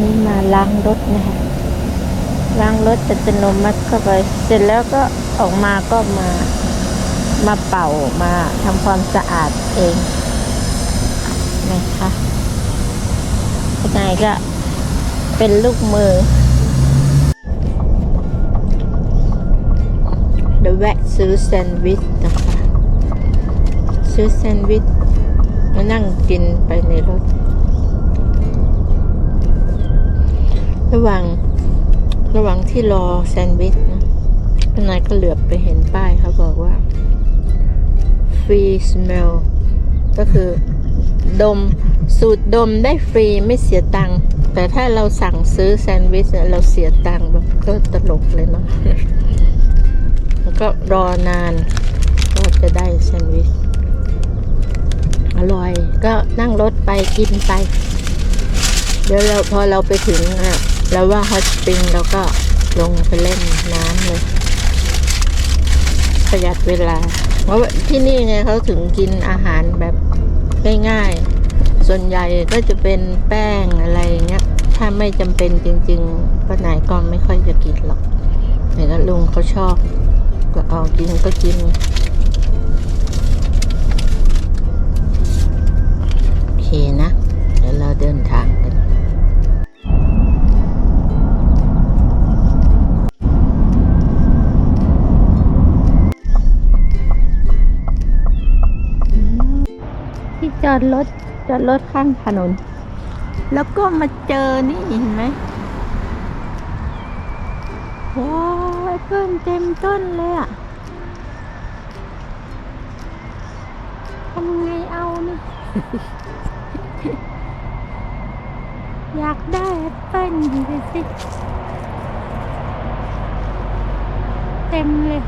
นี่มาล้างรถนะคะล้างรถอัตโนมัติเข้าไป เสร็จแล้วก็ออกมาก็มามาเป่ามาทำความสะอาดเองนะคะข้างในก็เป็นลูกมือเดี๋ยวแวะซื้อแซนด์วิชนะคะ ซื้อแซนด์วิชมานั่งกินไปในรถ ระหว่างระหว่างที่รอแซนด์วิชนะข้างในก็เหลือบไปเห็นป้ายเขาบอกว่า free smell ก็คือดมสูตรดมได้ฟรีไม่เสียตังค์แต่ถ้าเราสั่งซื้อแซนด์วิชเนี่ยเราเสียตังค์แบบก็ตลกเลยเนาะแล้วก็รอนานก็จะได้แซนด์วิชอร่อย ก็นั่งรถไปกินไป เดี๋ยวเราพอเราไปถึงอะ เราว่าฮอตสปริงเราก็ลงไปเล่นน้ำเลย ประหยัดเวลา เพราะที่นี่ไงเขาถึงกินอาหารแบบง่ายๆ ส่วนใหญ่ก็จะเป็นแป้งอะไรเงี้ย ถ้าไม่จำเป็นจริง ๆ ก็ไหนก็ไม่ค่อยจะกินหรอกแต่ก็ลุงเขาชอบ ก็เอากินก็กินโอเคนะ เดี๋ยวเราเดินทาง จอดรถจอดรถข้างถนน แล้วก็มาเจอนี่เห็นไหมว้าวแอปเปิ้ลเต็มต้นเลยอะทำไงเอานี่อยากได้แอปเปิลดูสิ เต็มเลย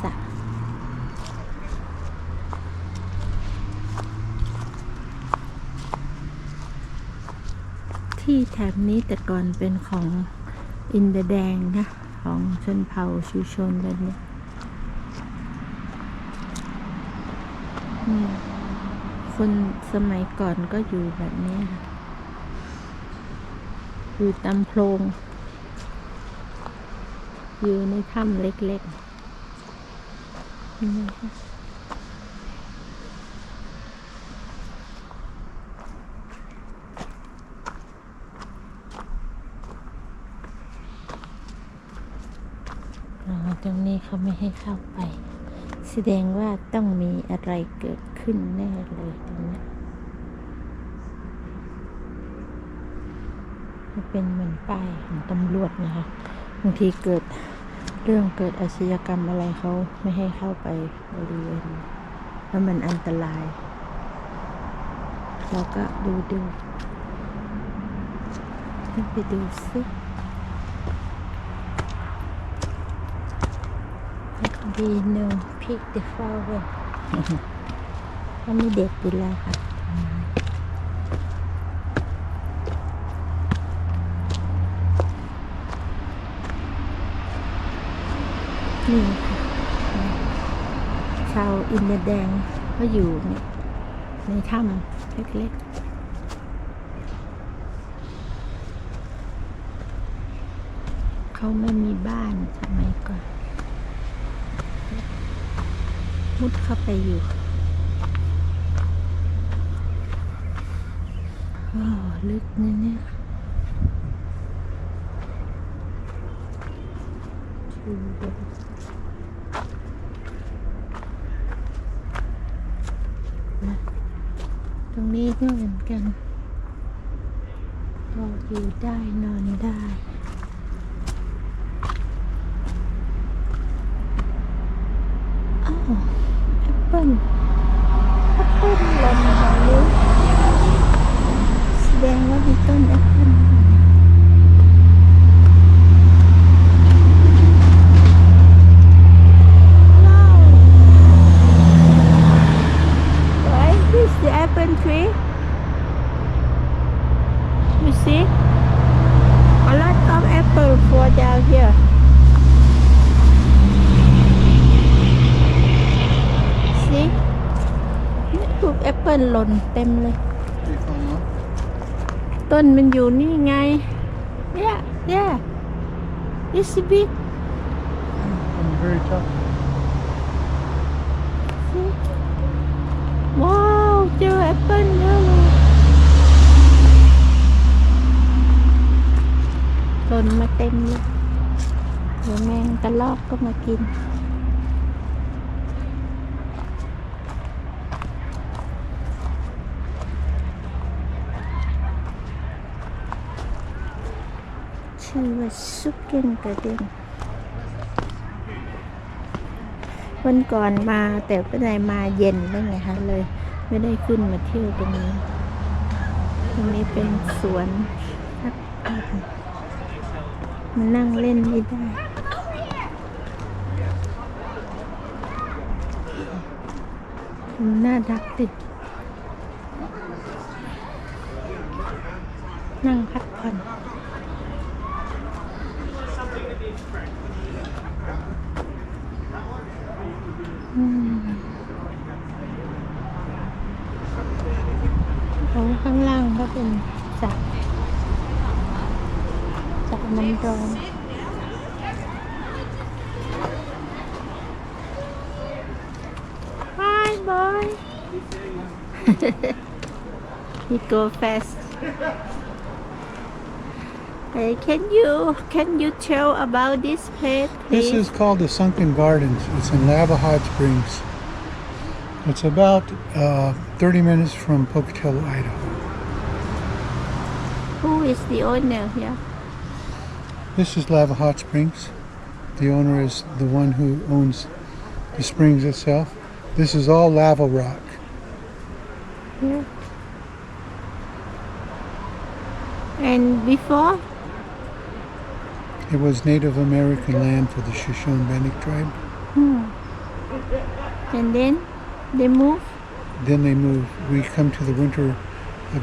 สะที่แถบนี้แต่ก่อนเป็นของอินเดแดงนะ ของชนเผ่าชูชนแบบนี้คนสมัยก่อนก็อยู่แบบนี้ค่ะอยู่ตามโพรง อยู่ในถ้ำเล็กๆเห็นไหมคะอ๋อ ตรงนี้เขาไม่ให้เข้าไป แสดงว่าต้องมีอะไรเกิดขึ้นแน่เลยตรงนี้นเป็นเหมือนป้ายของตำรวจนะคะบางทีเกิด เรื่องเกิดอาชญากรรมอะไรเขาไม่ให้เข้าไปบริเวณนั้นแล้วมันอันตราย เราก็ดูดูให้ไปดูสิดีโนพิกเดฟลเวอร์ก็มีเด็ดอยู่แล้วค่ะ นี่ค่ะชาวอินเดียแดงก็อยู่เนี่ยในถ้ำเล็กๆเขาไม่มีบ้านสมัยก่อน มุดเข้าไปอยู่โอ้ลึกนะเนี่ยชูเดน ตรงนี้ก็เหมือนกันพออยู่ได้นอนได้อ้าวแอปเปิ้ลแอปเปิ้ลหล่นมาเลยแสดงว่ามีต้นแอปเปิ้ลอยู่ว้าว Why this the apple tree? You see? A lot of apple fall down here. See? นี่ลูกแอปเปิลหล่นเต็มเลย They fall off. ต้นมันอยู่นี่ไงเนี่ยเนี่ย It's big On the very top. See? ว้าว เจอแอปเปิลเยอะเลย หล่นมาเต็มเลยเดี๋ยวแมงกระลอกก็มากิน ชื่อว่าซุกเก้นกระเด้งวันก่อนมาแต่เป็นไรมาเย็นได้ไงคะเลย ไม่ได้ขึ้นมาเที่ยวตรงนี้ ตรงนี้เป็นสวนพักผ่อน มันนั่งเล่นไม่ได้น่ารักติด mandaw. Hi, boy. he go fast. Hey, can you can you tell about this pet? This is called the Sunken Gardens. It's in Lavahat Springs. It's about uh, 30 minutes from Pocatello, Idaho. Who is the owner? here? This is Lava Hot Springs. The owner is the one who owns the springs itself. This is all lava rock. Yeah. And before, It was Native American land for the Shoshone-Bannock tribe. Hmm. and then they move. Then they moved. We come to the winter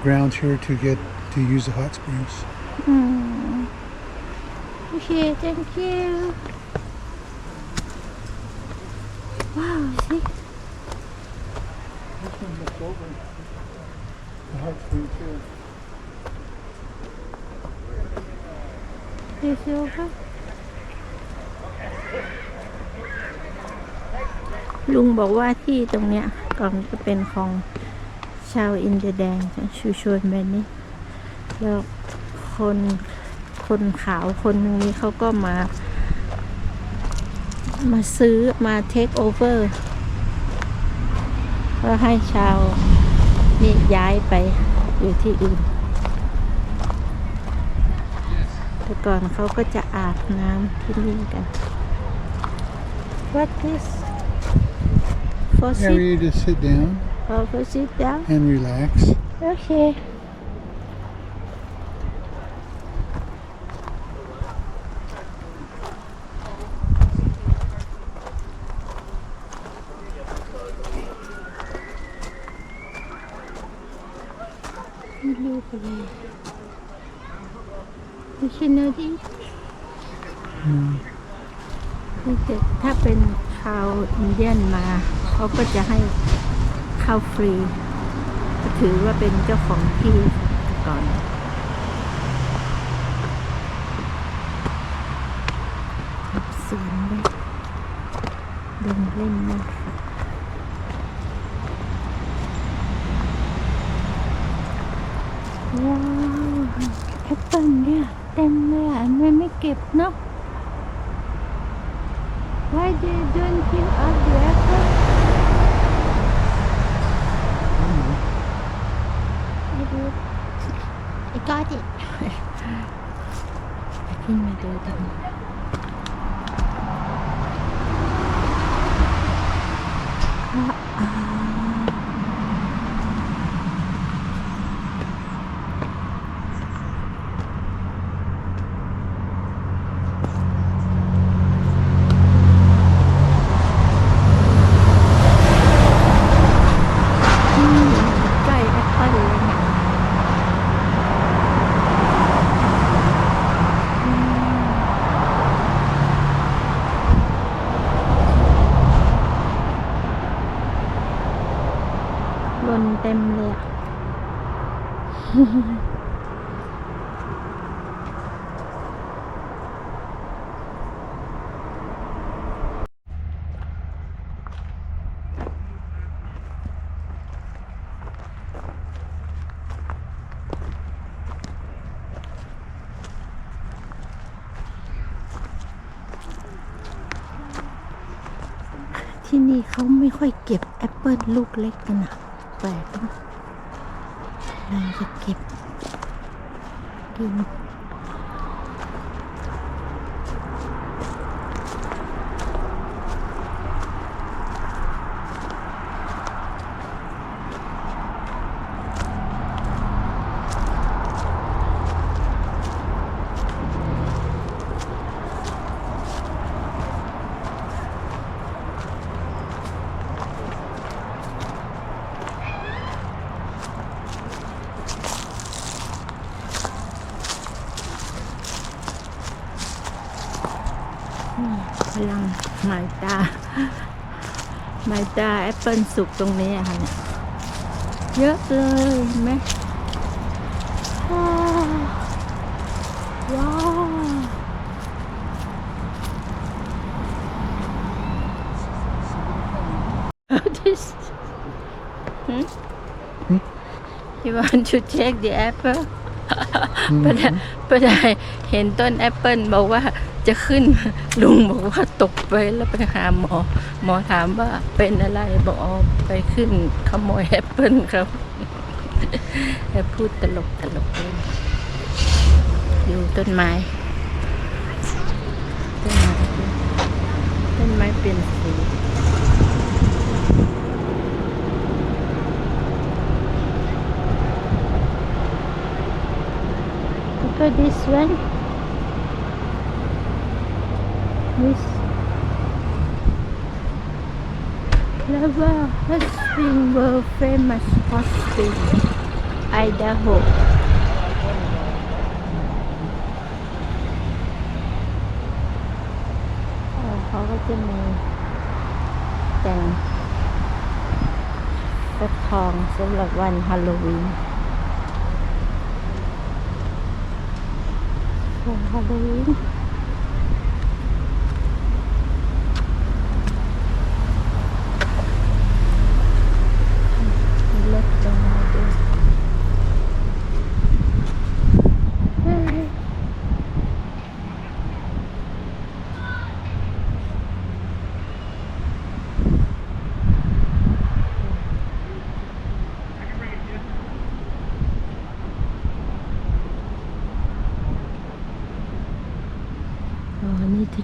grounds here to get to use the hot springs. Hmm. Okay, thank you. Wow, see? This one looks over the hot springs here. This over. ลุงบอกว่าที่ตรงเนี้ยก่อนจะเป็นของชาวอินเดียแดงชูชวนแบบนี้แล้วคน คนขาวคนหนึ่งนี้เขาก็มา มาซื้อมาเทคโอเวอร์ก็ให้ชาวนี่ย้ายไปอยู่ที่อื่น แต่ก่อนเขาก็จะอาบน้ำที่นี่กัน What is for sit Area to sit down or for sit down and relax. โอเค ไม่รู้ไปเลย มินดีถ้าเป็นชาวอินเดียนมา เขาก็จะให้ข้าวฟรี ถือว่าเป็นเจ้าของที่ก่อนสวนเลยเดินเล่นนะคะว้าวแอปเปิลเนี่ยเต็มเลยอะมันไม่เก็บเนาะ Why they don't give us the apple? I do. I got it. ขึ้นมาดูกัน อ่าอืมใกล้แอปเปิลเลยเนี่ย ลนเต็มเลยอะ ที่นี่เขาไม่ค่อยเก็บแอปเปิลลูกเล็กกันนะแปลกเนะเราจะเก็บกินพลั งหมายตาหมายตาแอปเปิลสุกตรงนี้อะค่ะเนี่ยเยอะเลยเห็นไหมว้าวว้าว this hmm? you want to check the apple ประดาประดาเห็นต้นแอปเปิลบอกว่า จะขึ้น ลุงบอกว่าตกไปแล้วไปหาหมอ หมอถามว่าเป็นอะไรบอกออไปขึ้นขโมยแอปเปิลครับแอบพูดตลกตลกเลยอยู่ต้นไม้ต้นไม้ต้นไม้เปลี่ยนสี Look at this one. This lava hot spring world famous hot spring Idaho อ๋อเขาก็จะมีแต่งกระทองสำหรับวันฮาโลวีนวันฮาโลวีน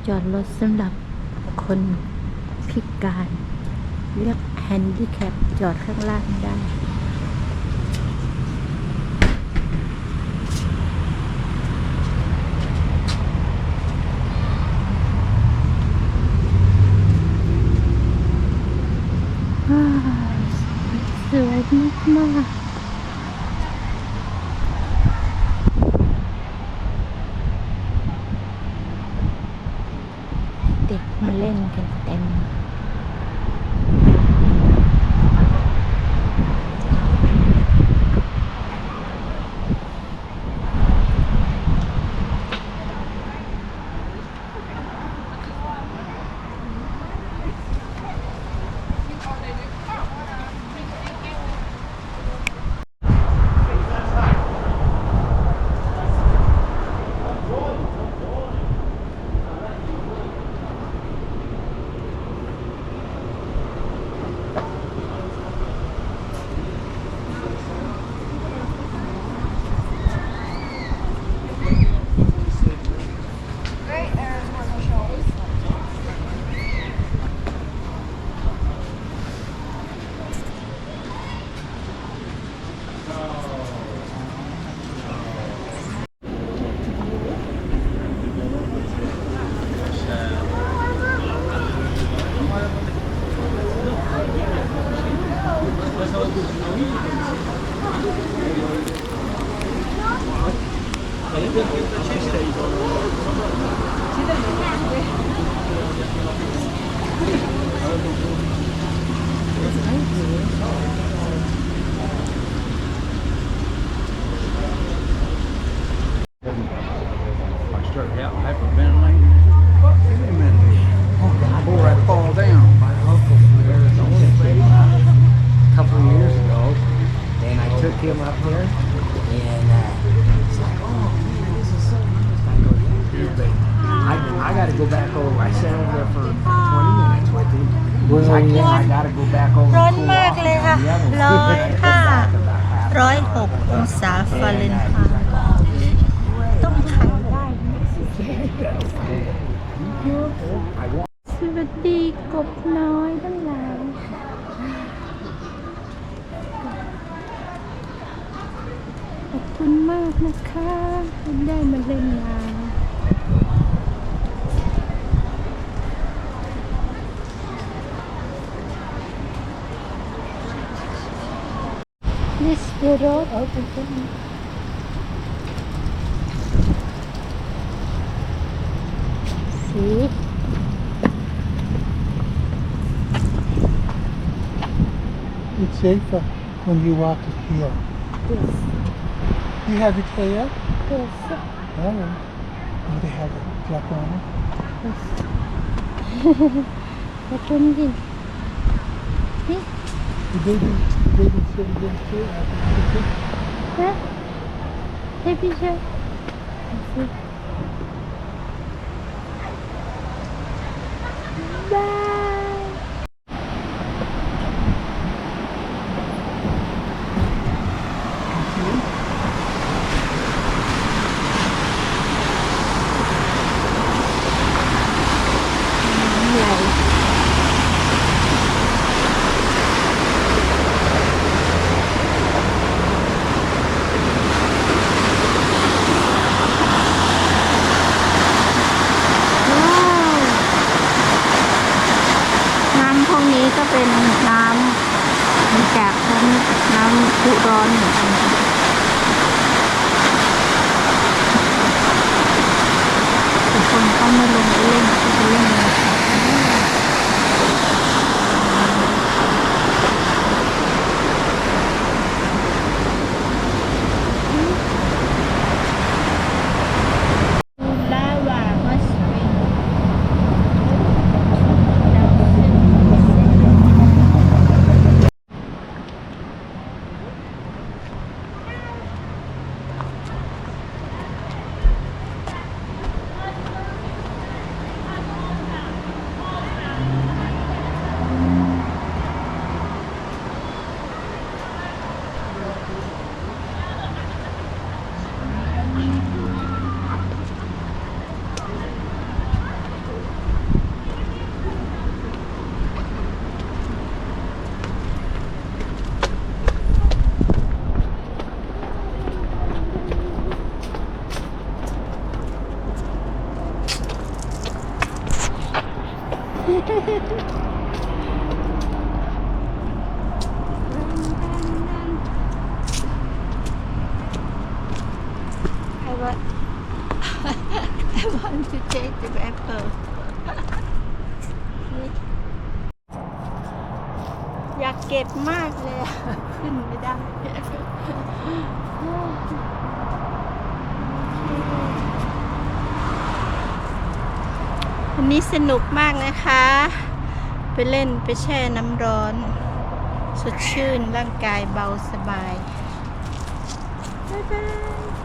จอดรถสำหรับคนพิการ เรียกแฮนดิแคปจอดข้างล่างได้สวยมากๆ I start out hyperventilating. Wait a minute. Before I fall down, my uncle from Arizona, a couple of years ago, and I took him up there, and uh, he's like, "Oh, man, this is so nice." I go, "Thank you, but I, I got to go back over." I sat over there for 20 minutes with him. He's like, "Yeah, I got to go back over." and ร้อน cool มาก off เลยค่ะ on the other one." ร้อยห้า About half ร้อยหกองศาฟาเรนไฮต์ต้องขันได้ I want สวัสดีกบน้อยทั้งหลายขอบคุณมากนะคะที่ได้มาเล่นน้ำ This the road open to me. See? It's safer when you walk here. Yes. You have your tail? Yes. All right. Oh, they have a jack on it. What do you mean? The baby, the Hein dévitaliser un Merci. แต่คนเขาไม่ลงไปเล่นเขาไปเล่นในสระลาวาฮอสปริง น take the apple อยากเก็บมากเลย ขึ้นไม่ได้วันนี้สนุกมากนะคะ ไปเล่นไปแช่น้ำร้อน สดชื่นร่างกายเบาสบาย บ๊ายบาย